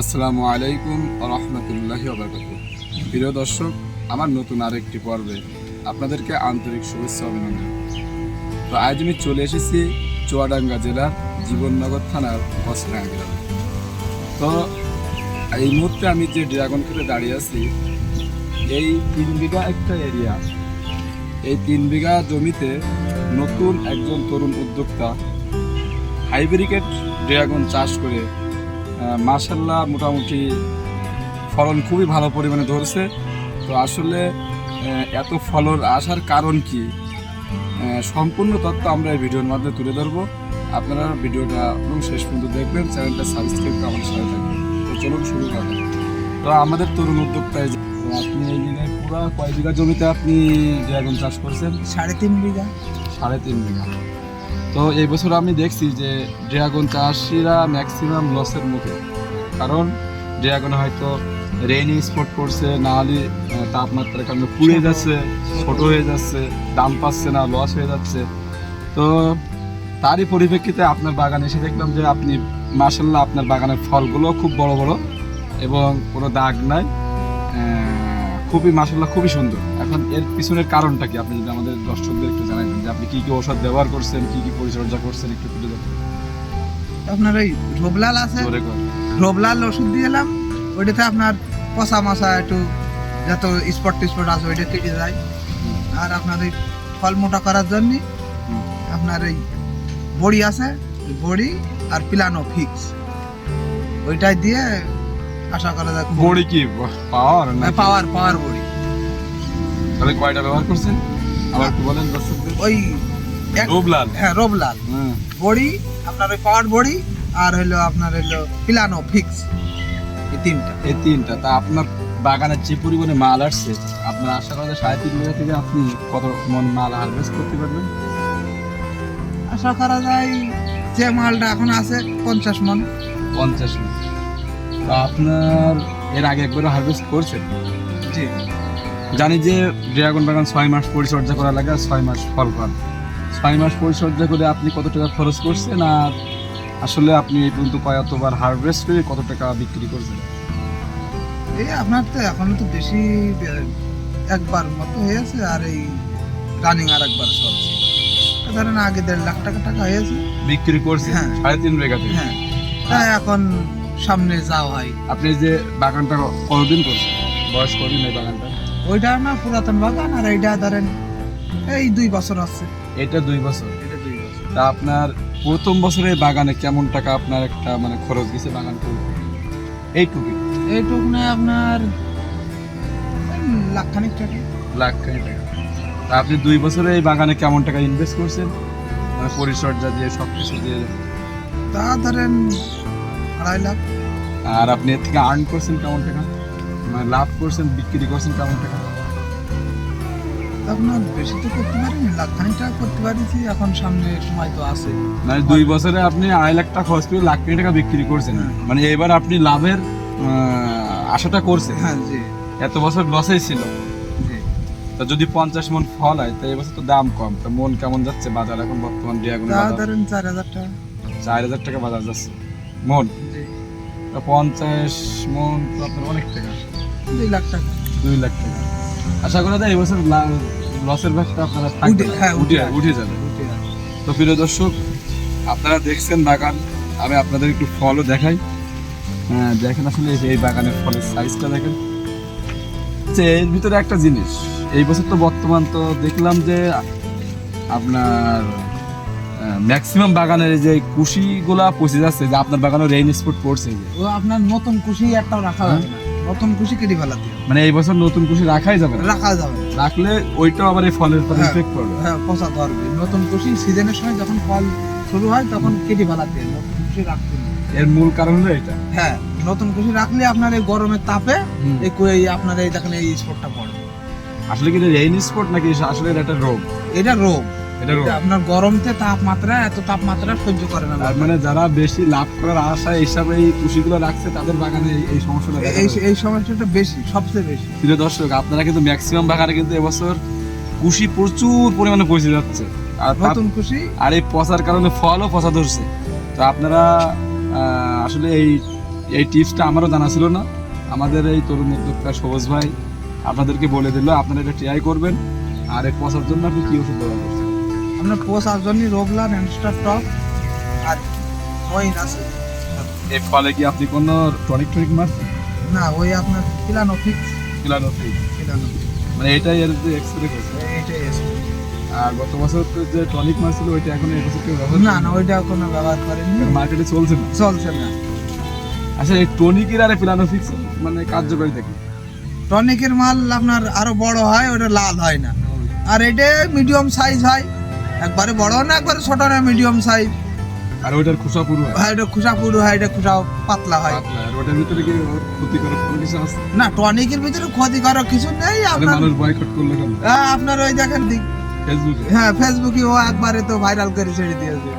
আসসালামু আলাইকুম রহমতুল্লাহি প্রিয় দর্শক, আমার নতুন আরেকটি পর্বে আপনাদেরকে আন্তরিক শুভেচ্ছা অভিনন্দন। তো আজ আমি চলে এসেছি চুয়াডাঙ্গা জেলার জীবননগর থানার কসরাঙ্গা গ্রামে। তো এই মুহূর্তে আমি যে ড্রাগন খেতে দাঁড়িয়ে আছি, এই তিন বিঘা একটা এরিয়া এই তিন বিঘা জমিতে নতুন একজন তরুণ উদ্যোক্তা হাইব্রিকেট ড্রাগন চাষ করে মাসাল্লাহ মোটামুটি ফলন খুবই ভালো পরিমাণে ধরছে। তো আসলে এত ফলন আসার কারণ কি? সম্পূর্ণ তথ্য আমরা এই ভিডিওর মাধ্যমে তুলে ধরবো। আপনারা ভিডিওটা এবং শেষ পর্যন্ত দেখবেন চ্যানেলটা সাবস্ক্রাইব করে আমাদের সাথে থাকবেন। তো চলুন শুরু করা তো আমাদের তরুণ উদ্যোক্তায় তো আপনি এই দিনে পুরো কয় বিঘা জমিতে আপনি ড্রাগন চাষ করছেন? সাড়ে তিন বিঘা। সাড়ে তিন বিঘা। তো এই বছর আমি দেখছি যে ড্রাগন চাষিরা ম্যাক্সিমাম লসের মুখে। কারণ ড্রাগন হয়তো রেইনি স্পট পড়ছে না হলে তাপমাত্রার কারণে পুড়ে যাচ্ছে ছোট হয়ে যাচ্ছে দাম পাচ্ছে না লস হয়ে যাচ্ছে। তো তারই পরিপ্রেক্ষিতে আপনার বাগানে এসে দেখলাম যে আপনি মার্শাল্লাহ আপনার বাগানের ফলগুলো খুব বড় বড় এবং কোনো দাগ নাই। খুবই মার্শাল্লাহ খুবই সুন্দর। এখন এর পিছনের কারণটা কি? আপনি যদি আমাদের দর্শকদের একটু জানাইতেন যে আপনি কি কি ঔষধ ব্যবহার করছেন কি কি পরিচর্যা করছেন একটু তুলে ধরুন। আপনার ওই রোবলাল আছে। রোবলাল ওষুধ দিয়ে এলাম ওইটাতে আপনার পচা মশা একটু যত স্পট টিস্পট আছে ওইটা কেটে যায়। আর আপনার ওই ফল মোটা করার জন্য। আপনার এই বড়ি আছে বড়ি আর পিলানো ফিক্স। ওইটাই দিয়ে আশা করা খুব- বড়ি কি? পাওয়ার না হ্যাঁ, পাওয়ার পাওয়ার বড়ি তাহলে কয়টা ব্যবহার করছেন? আবার একটু বলেন দর্শকদের। ওই রোবলাল। হ্যাঁ রোবলাল। বড়ি আপনার ওই পাওয়ার বড়ি আর হইল আপনার হইল পিলানো ফিক্স এই তিনটা। এই তিনটা। তা আপনার বাগানের যে পরিমাণে মাল আসছে আপনার আশা করা যায় সাড়ে তিন বিঘা থেকে আপনি কত মন মাল হারভেস্ট করতে পারবেন? আশা করা যায় যে মালটা এখন আছে পঞ্চাশ মন। পঞ্চাশ মন। আপনার এর আগে একবারও হারভেস্ট করছেন? জি। জানি যে ড্রাগন বাগান ছয় মাস পরিচর্যা করা লাগে ছয় মাস ফল পান। ছয় মাস পরিচর্যা করে আপনি কত টাকা খরচ করছেন আর আসলে আপনি এই পর্যন্ত কয়তবার হারভেস্ট করে কত টাকা বিক্রি করছেন? এই আপনার তো এখনও তো বেশি একবার মতো হয়েছে আর এই রানিং আর একবার চলছে। ধরেন আগে দেড় লাখ টাকা টাকা হয়েছে। বিক্রি করছেন? হ্যাঁ। সাড়ে তিন বিঘা থেকে হ্যাঁ তাই এখন সামনে যাওয়া হয় আপনি যে বাগানটা কতদিন করছেন? বয়স কতদিন এই বাগানটা? ওইটা না পুরাতন বাগান আর এইটা ধরেন এই দুই বছর আছে। এটা দুই বছর? এটা দুই বছর। তা আপনার প্রথম বছরে বাগানে কেমন টাকা আপনার একটা মানে খরচ গেছে বাগান করতে এইটুকু। এইটুক না আপনার লাখখানিক টাকা। লাখ খানি টাকা। তা আপনি দুই বছরে এই বাগানে কেমন টাকা ইনভেস্ট করছেন? মানে পরিচর্যা দিয়ে সব কিছু দিয়ে? তা ধরেন আড়াই লাখ আর আপনি এর থেকে আর্ন করছেন কেমন টাকা? মানে লাভ করছেন বিক্রি করছেন কেমন টাকা? আপনার বেশি তো করতে পারিনি লাখ খানিক টাকা করতে পারিছি এখন সামনে সময় তো আছে। মানে দুই বছরে আপনি আড়াই লাখ টাকা খরচ করে লাখ কোটি টাকা বিক্রি করছেন। মানে এবার আপনি লাভের আশাটা করছেন। হ্যাঁ জি। এত বছর লসেই ছিল। তা যদি পঞ্চাশ মন ফল হয় তো এবছর তো দাম কম। তা মন কেমন যাচ্ছে বাজার এখন বর্তমান ধরেন চার হাজার টাকা। চার হাজার টাকা বাজার যাচ্ছে। মন? পঞ্চাশ মন আপনার অনেক টাকা। দুই লাখ টাকা। দুই লাখ টাকা। আশা করা যায় এবছর লসের ভাগটা আপনারা থাকবে উঠে- হ্যাঁ, উঠে যাবে। তো প্রিয় দর্শক আপনারা দেখছেন বাগান। আমি আপনাদের একটু ফলও দেখাই। হ্যাঁ দেখেন আসলে এই বাগানের ফলের সাইজটা দেখেন। যে এর ভিতরে একটা জিনিস। এই বছর তো বর্তমান তো দেখলাম যে আপনার ম্যাক্সিমাম বাগানের যে কুশিগুলা পচে যাচ্ছে যে আপনার বাগানে রেইন স্পট পড়ছে যে। ও আপনার নতুন কুশি একটাও রাখা যাবে না। নতুন কুশি কেটে ফেলাতে। মানে এই বছর নতুন কুশি রাখাই যাবে না? রাখা যাবে না। রাখলে ওইটাও আবার এই ফলের পর হ্যাঁ। ইফেক্ট করবে হ্যাঁ পচা ধরবে নতুন কুশি সিজনের সময় যখন ফল শুরু হয় তখন কেটে ফেলাতে। নতুন কুশি রাখতে এর মূল কারণ হলো এটা। হ্যাঁ নতুন কুশি রাখলে আপনার এই গরমের তাপে এই আপনার এই দেখেন এই স্পটটা পড়বে আসলে কি রেইন স্পট নাকি আসলে এটা রোগ? এটা রোগ। আপনার গরমতে তাপমাত্রা এত তাপমাত্রা সহ্য করে না মানে যারা বেশি লাভ করার আশায় হিসাবে এই কুশিগুলো রাখছে তাদের বাগানে এই- সমস্যাটা এই এই সমস্যাটা বেশি সবচেয়ে বেশি। প্রিয় দর্শক আপনারা কিন্তু ম্যাক্সিমাম বাগানে কিন্তু এবছর কুশি প্রচুর পরিমাণে পচে যাচ্ছে আর নতুন খুশি আর এই পচার কারণে ফলও পচা ধরছে। তো আপনারা আসলে এই এই টিপসটা আমারও জানা ছিল না। আমাদের এই তরুণ উদ্যোক্তা সবুজ ভাই আপনাদেরকে বলে দিল আপনারা এটা ট্রাই করবেন। আর এই পচার জন্য আপনি কি ওষুধ ব্যবহার করছেন? আপনার পোষার জন্য রোগলান অ্যান্ডস্টার টপ আর ওইন আছে। এর ফলে কি আপনি কোনো টনিক টনিক মারছেন না ওই আপনার পিলানো ফিক্স পিলানো ফ্রি পিলানো মানে এটাই এর যে এক্সরে করছে। এইটাই আছে আর গত বছর তো যে টনিক মারছিল ওইটা এখন এই বছর কেউ ব্যবহার না না ওইটা কোনো ব্যবহার করেনি। মার্কেটে চলছে না? চলছে না। আচ্ছা এই টনিকের আর পিলানো ফিক্স মানে কার্যকারিতা কি টনিকের মাল আপনার আরও বড় হয় ওটা লাল হয় না। আর এটা মিডিয়াম সাইজ হয়। একবারে বড় না একবারে ছোট না মিডিয়াম সাইজ আর ওইটার খোসা পুরো হয় এটা খুসা পুরো হয় এটা খুসা পাতলা হয়। আর ওটার ভিতরে কি ক্ষতিকারক কোনো কিছু আছে? না টনিকের ভিতরে ক্ষতিকারক কিছু নেই আপনার মানুষ বয়কট করল কেন? হ্যাঁ, আপনার ওই দেখেন দিক। ফেসবুকে হ্যাঁ ফেসবুকে ও একবারে তো ভাইরাল করে ছেড়ে দিয়েছে।